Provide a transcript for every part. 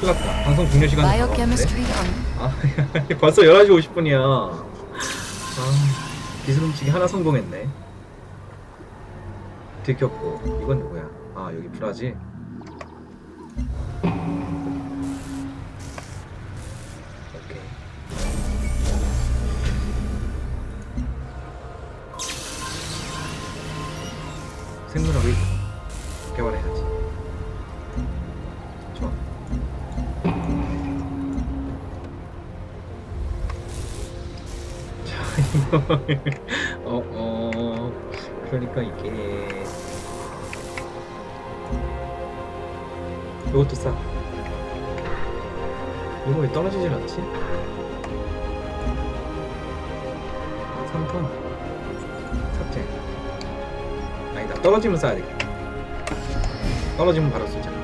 큰일 났다. 방송 종료 시간이 다가왔는데. Biochemistry on 아, 벌써 11시 50분이야. 아, 기술 훔치기 하나 성공했네. 들켰고, 이건 누구야? 아, 여기 브라지. 오케이. 생물학을 어, 어, 그러니까 이게 이것도 싸. 이거 왜 떨어지질 않지? 3톤 삭제. 아니다, 떨어지면 싸야 되겠다. 떨어지면 바로 쓰자.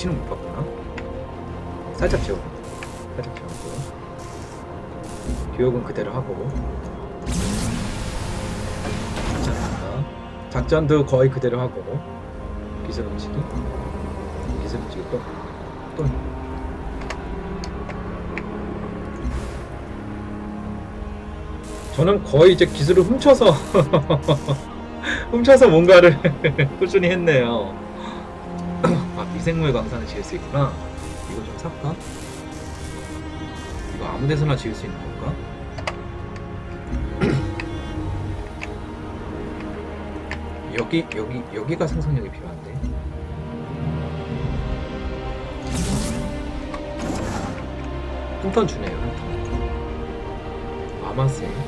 위치는 못 봤구나. 살짝 지워. 살짝 지웠고. 교육은 그대로 하고. 작전한다. 작전도 거의 그대로 하고. 기술 움직이. 기술 움직이 또. 또. 저는 거의 이제 기술을 훔쳐서 훔쳐서 뭔가를 꾸준히 했네요. 아 미생물 광산을 지을 수 있구나. 이거 좀 살까? 이거 아무 데서나 지을 수 있는 건가? 여기 여기 여기가 생성력이 필요한데. 한턴 주네요 한 턴. 아마세 뭐야?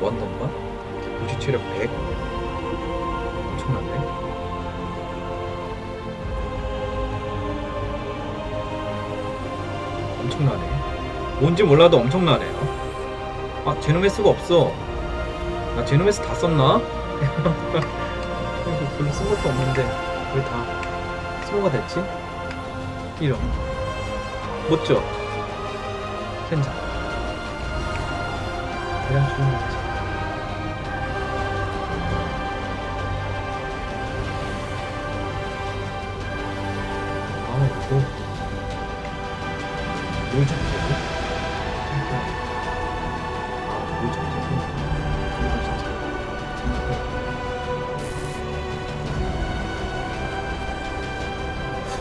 원던가? 우주 체력 100 엄청난데? 엄청나네. 뭔지 몰라도 엄청나네요. 아, 제노메스가 없어. 나 제노메스 다 썼나? 별로 쓴 것도 없는데 왜다 스모가 됐지? 이런. 못죠? 현장. 대량 출력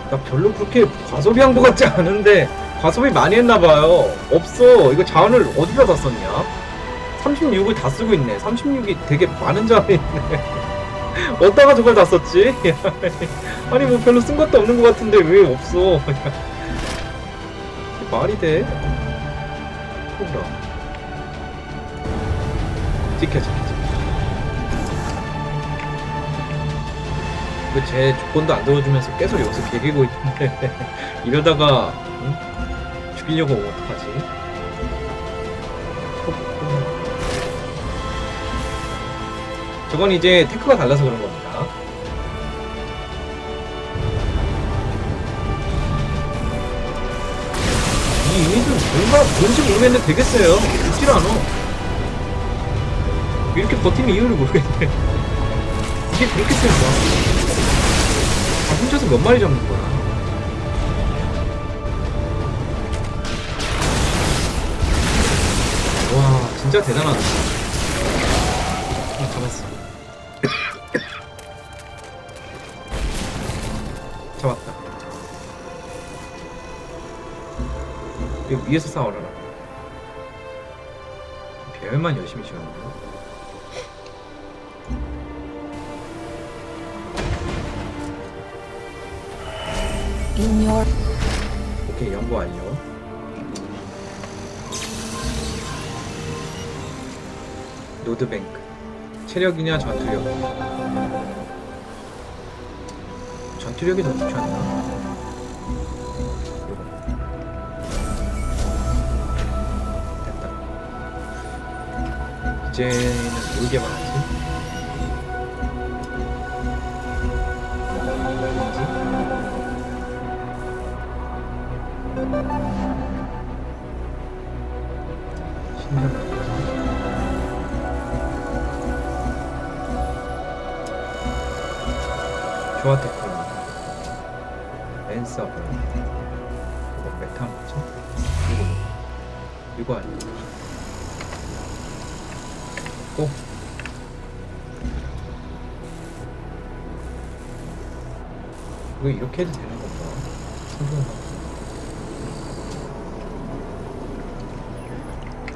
나 별로 그렇게 과소비한 것 같지 않은데 과소비 많이 했나봐요. 없어. 이거 자원을 어디다 다 썼냐? 36을 다 쓰고 있네. 36이 되게 많은 자원이 있네. 어디다가 저걸 다 썼지? 아니 뭐 별로 쓴 것도 없는 것 같은데 왜 없어? 말이 돼? 뭐라? 지켜 지켜 제 조건도 안 들어주면서 계속 여기서 개기고 있는데 이러다가 응? 죽이려고 오면 어떡하지? 저건 이제 테크가 달라서 그런 겁니다. 이 유닛은 뭔가 뭔지 모르겠는데 되게 세요. 죽질 않아. 이렇게 버티는 이유를 모르겠네. 이게 그렇게 센 거야? 아, 혼자서 몇 마리 잡는 거야? 와, 진짜 대단하다. 아, 잡았어. 잡았다. 이거 위에서 싸워라. 배열만 열심히 지었는 거 in your 오케이, 연구 완료. 노드뱅크. 체력이냐, 전투력. 전투력이 더 좋지 않나? 됐다. 이제는 뭘 개발하지? 뭐지? 조아테크 랜서블 그거 메타 뭐죠? 이거 이거 아니야 또 이거 이렇게 해도 되는 건가? 석유화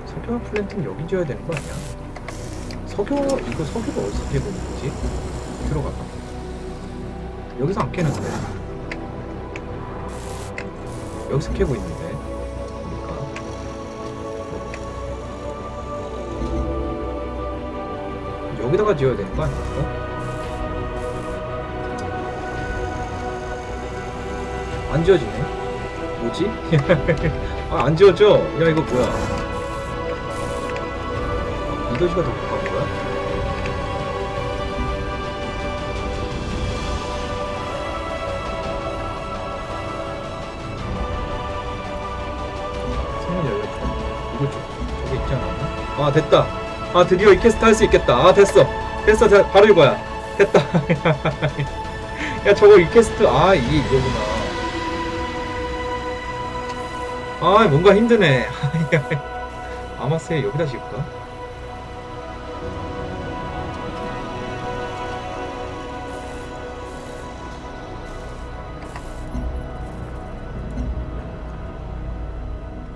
석유화 플랜트는 여기 지어야 되는 거 아니야? 석유 이거 석유가 어디서 캐보는 거지? 들어가봐 여기서 안 캐는데. 여기서 캐고 있는데. 보니까. 여기다가 지어야 되는 거 아니야? 안 지어지네. 뭐지? 아 안 지어져. 야 이거 뭐야? 이 도시가 더 아 됐다. 아 드디어 이 퀘스트 할 수 있겠다. 아 됐어. 됐어. 자, 바로 이거야. 됐다. 야 저거 이 퀘스트 아 이게 이거구나. 아 뭔가 힘드네. 아마스에 여기다 지을까?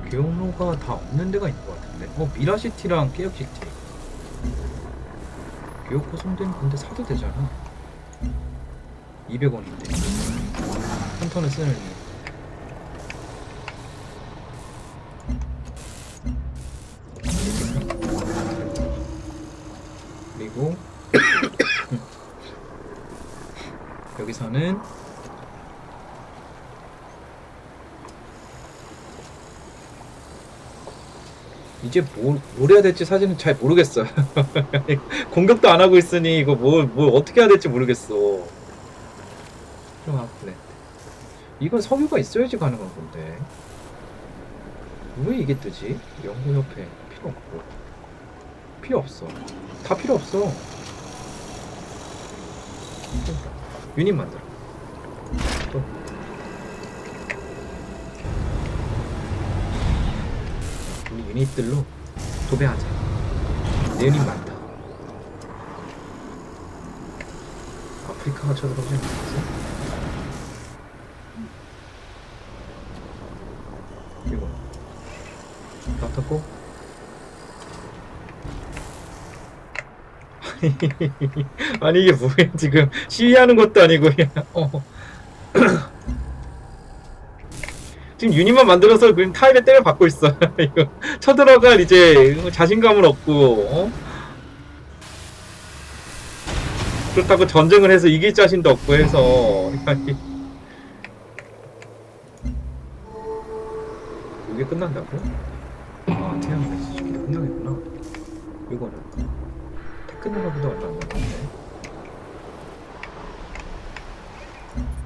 교로가 다 없는 데가 있는 것 같은데. 어 미라시티랑 깨역시티. 교육고 송대는 근데 사도 되잖아. 200원인데. 한 턴을 쓰는 이유. 그리고 여기서는 이제 뭘, 뭘 해야 될지 사실은 잘 모르겠어요. 공격도 안 하고 있으니 이거 뭘, 뭘 어떻게 해야 될지 모르겠어. 좀 아프네. 이건 석유가 있어야지 가능한 건데. 왜 이게 뜨지? 연구협회 필요 없고. 필요 없어. 다 필요 없어. 유닛 만들어. 또. 유닛들로 도배하자. 내 유닛 많다. 아프리카가 쳐들어오지 않겠어? 이거. 놔뒀고. 아니 이게 뭐야 지금 시위하는 것도 아니고 어. 지금 유닛만 만들어서 그냥 타일에 때려 받고 있어 이거 쳐들어갈 이제 자신감을 얻고 어? 그렇다고 전쟁을 해서 이길 자신도 없고 해서 이게 끝난다고? 아 태양 메시지 끝나겠구나 이거는 테크노로보다 얼마 안 남았는데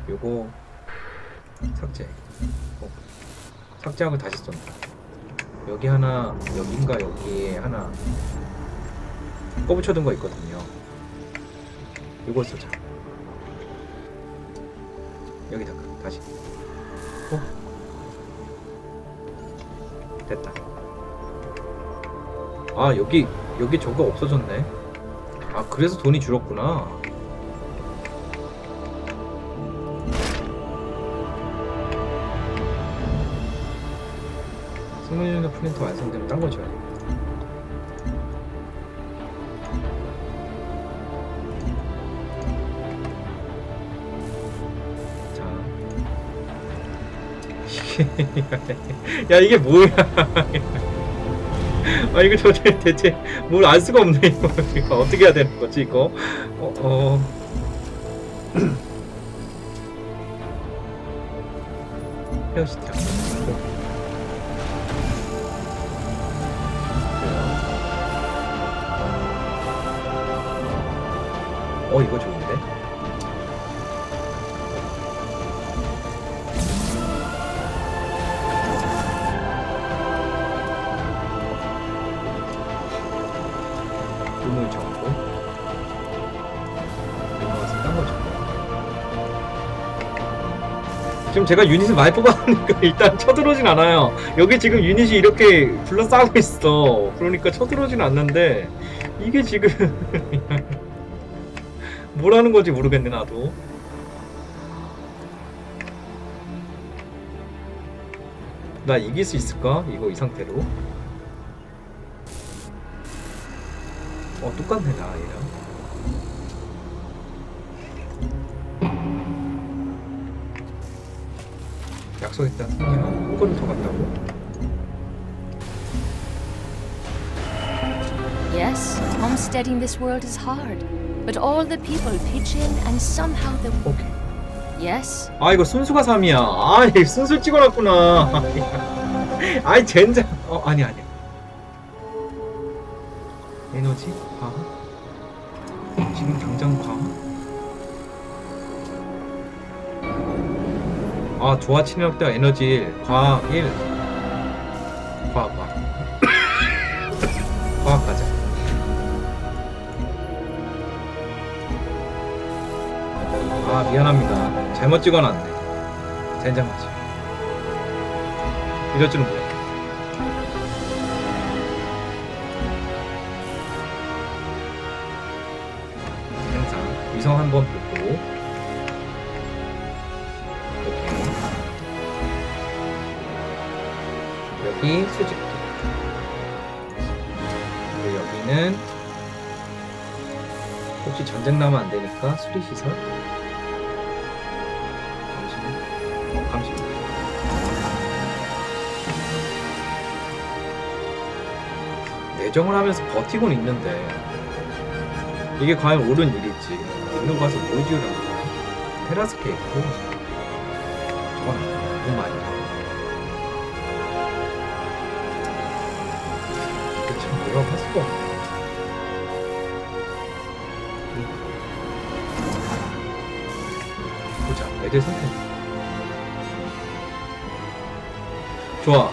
요거 삭제. 어, 삭제하고 다시 쏜다 여기 하나 여긴가 여기에 하나 꺼붙여둔 거 있거든요. 요거 쓰자. 여기다가 다시. 어? 됐다. 아 여기 여기 저거 없어졌네. 아 그래서 돈이 줄었구나 승문이나 프린터 완성되면 딴거 줘야 돼 야 이게 뭐야? 아 이거 도대체 대체 뭘 알 수가 없네 이거. 이거 어떻게 해야 되는 거지 이거? 어, 어. 헤어시티 지금 제가 유닛을 많이 뽑았으니까 일단 쳐들어오진 않아요. 여기 지금 유닛이 이렇게 둘러싸고 있어. 그러니까 쳐들어오진 않는데 이게 지금 뭐라는 건지 모르겠네 나도. 나 이길 수 있을까? 이거 이 상태로? 어 똑같네 나 얘랑. 약속했다 승리야 한 걸음 더 갔다고? Yes, homesteading this world is hard, but all the people pitch in and somehow the. 오케이 Yes, 아 이거 순수가 3이야 아이 순수 찍어놨구나 아이 젠장 어 아니 아니 에너지 과학 지금 당장 과학 아 조화 친력대 에너지 1 과학 1 과학 과학. 과학 가자. 아 미안합니다. 잘못 찍어놨네. 젠장하지. 이럴 줄은 몰랐다 항상 위성 한번 여기 수직기 그리고 여기는 혹시 전쟁 나면 안 되니까 수리 시설? 잠시만 어, 잠시만 내정을 하면서 버티고는 있는데 이게 과연 옳은 일일지 일로 가서 뭐 지으라는 거야 테라스케 있고 저건 너무 많이 보자 애들 선택 좋아.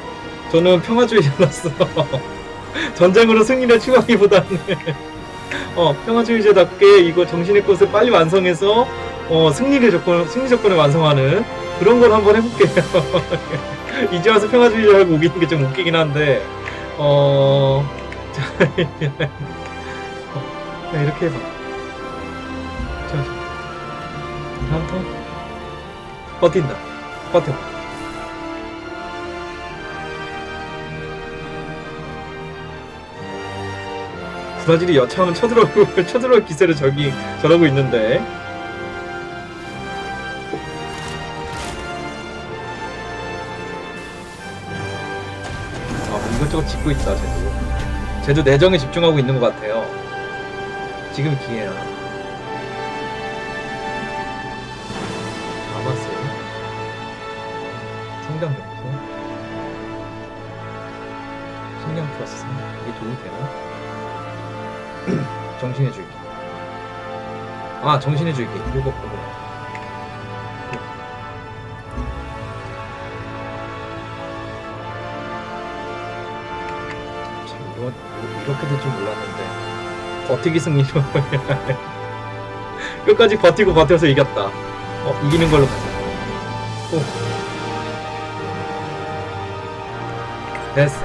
저는 평화주의자로서 전쟁으로 승리를 추구하기보다는. 어 평화주의자답게 이거 정신의 꽃을 빨리 완성해서 어 승리의 조건 승리 조건을 완성하는 그런 걸 한번 해볼게요. 이제 와서 평화주의자라고 우기는 게 좀 웃기긴 한데 어 자, 어, 야, 이렇게 해봐. 자, 자. 다음 턴. 버틴다. 버텨. 브라질이 여차하면 쳐들어올 기세를 저기 저러고 있는데. 아, 뭐 이것저것 짓고 있다 쟤도 쟤도 내정에 집중하고 있는 것 같아요 지금 기회야 남았어요 성장 점수 식량 플러스 3 이게 도움이 되나? 정신의 줄기. 아, 정신의 줄기. 요거, 요거. 이렇게 될 줄 몰랐는데. 버티기 승리로. 끝까지 버티고 버텨서 이겼다. 어, 이기는 걸로 가자. 오. 됐어.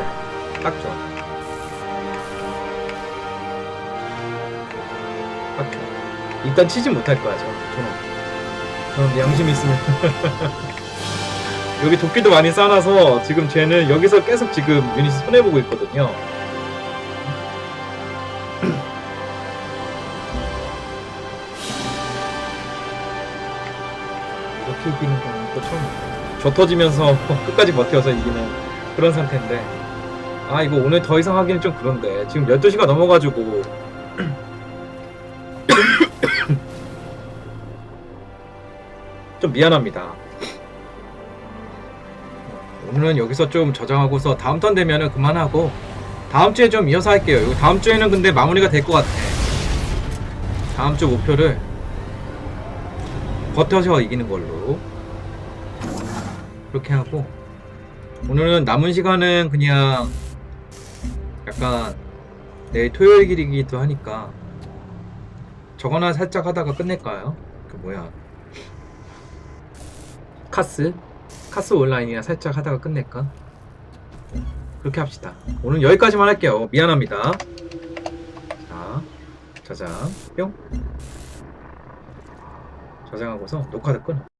딱 좋아. 딱 좋아. 일단 치지 못할 거야, 저. 저는. 저는 양심 있으면. 여기 도끼도 많이 쌓아놔서 지금 쟤는 여기서 계속 지금 유닛 손해보고 있거든요. 처음이에요. 저 터지면서 끝까지 버텨서 이기는 그런 상태인데. 아, 이거 오늘 더 이상 하기는 좀 그런데. 지금 12시가 넘어가지고. 좀 미안합니다. 오늘은 여기서 좀 저장하고서 다음 턴 되면은 그만하고 다음 주에 좀 이어서 할게요. 이거 다음 주에는 근데 마무리가 될 것 같아. 다음 주 목표를 버텨서 이기는 걸로 그렇게 하고 오늘은 남은 시간은 그냥 약간 내일 토요일 길이기도 하니까 저거나 살짝 하다가 끝낼까요? 그 뭐야 카스 카스 온라인이나 살짝 하다가 끝낼까? 그렇게 합시다. 오늘 여기까지만 할게요. 미안합니다. 자, 저장 뿅. 저장하고서 녹화를 끊어.